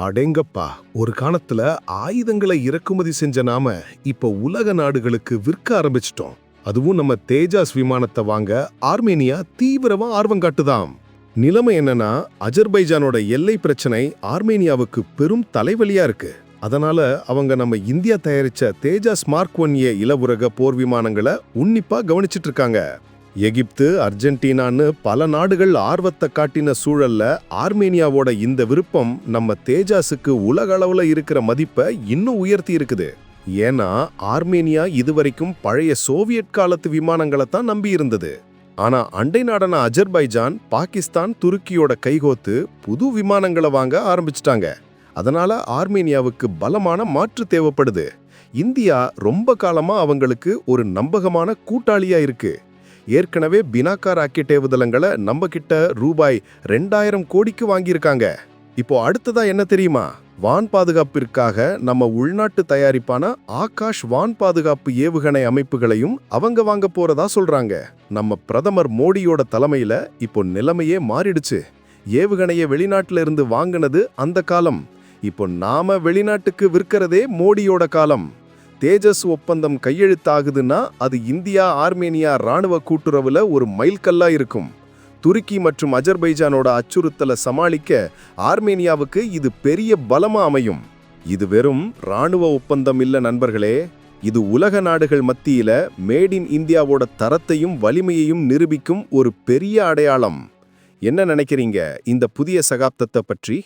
அடேங்கப்பா ஒரு காலத்துல ஆயுதங்களை இறக்குமதி செஞ்ச நாம இப்ப உலக நாடுகளுக்கு விற்க ஆரம்பிச்சிட்டோம். அதுவும் நம்ம தேஜாஸ் விமானத்தை வாங்க ஆர்மேனியா தீவிரமா ஆர்வம் காட்டுதாம். நிலைமை என்னன்னா அஜர்பைஜானோட எல்லை பிரச்சனை ஆர்மேனியாவுக்கு பெரும் தலைவலியா இருக்கு. அதனால அவங்க நம்ம இந்தியா தயாரிச்ச தேஜாஸ் மார்க் ஒன் ஏ இலவுரக போர் விமானங்களை உன்னிப்பா கவனிச்சிட்டு இருக்காங்க. எகிப்து அர்ஜென்டினான்னு பல நாடுகள் ஆர்வத்தை காட்டின சூழல்ல ஆர்மேனியாவோட இந்த விருப்பம் நம்ம தேஜாஸுக்கு உலக அளவுல இருக்கிற மதிப்பை இன்னும் உயர்த்தி இருக்குது. ஏன்னா ஆர்மேனியா இதுவரைக்கும் பழைய சோவியட் காலத்து விமானங்களை தான் நம்பி இருந்தது. ஆனா அண்டை நாடான அஜர்பைஜான் பாகிஸ்தான் துருக்கியோட கைகோத்து புது விமானங்களை வாங்க ஆரம்பிச்சிட்டாங்க. அதனால ஆர்மேனியாவுக்கு பலமான மாற்று தேவைப்படுது. இந்தியா ரொம்ப காலமா அவங்களுக்கு ஒரு நம்பகமான கூட்டாளியா இருக்கு. ஏற்கனவே பினாக்கார் ராக்கெட் ஏவுதளங்களை நம்ம கிட்ட ரூபாய் ரெண்டாயிரம் கோடிக்கு வாங்கியிருக்காங்க. இப்போ அடுத்ததா என்ன தெரியுமா? வான் பாதுகாப்பிற்காக நம்ம உள்நாட்டு தயாரிப்பான ஆகாஷ் வான் பாதுகாப்பு ஏவுகணை அமைப்புகளையும் அவங்க வாங்க போறதா சொல்றாங்க. நம்ம பிரதமர் மோடியோட தலைமையில இப்போ நிலைமையே மாறிடுச்சு. ஏவுகணையை வெளிநாட்டில இருந்து வாங்கினது அந்த காலம். இப்போ நாம வெளிநாட்டுக்கு விற்கிறதே மோடியோட காலம். தேஜஸ் ஒப்பந்தம் கையெழுத்தாகுதுன்னா அது இந்தியா ஆர்மேனியா ராணுவ கூட்டுறவுல ஒரு மைல்கல்லா இருக்கும். துருக்கி மற்றும் அஜர்பைஜானோட அச்சுறுத்தலை சமாளிக்க ஆர்மேனியாவுக்கு இது பெரிய பலமா அமையும். இது வெறும் ராணுவ ஒப்பந்தம் இல்ல நண்பர்களே. இது உலக நாடுகள் மத்தியில மேட் இன் இந்தியாவோட தரத்தையும் வலிமையையும் நிரூபிக்கும் ஒரு பெரிய அடையாளம். என்ன நினைக்கிறீங்க? இந்த புதிய சகாப்தத்தை பற்றி?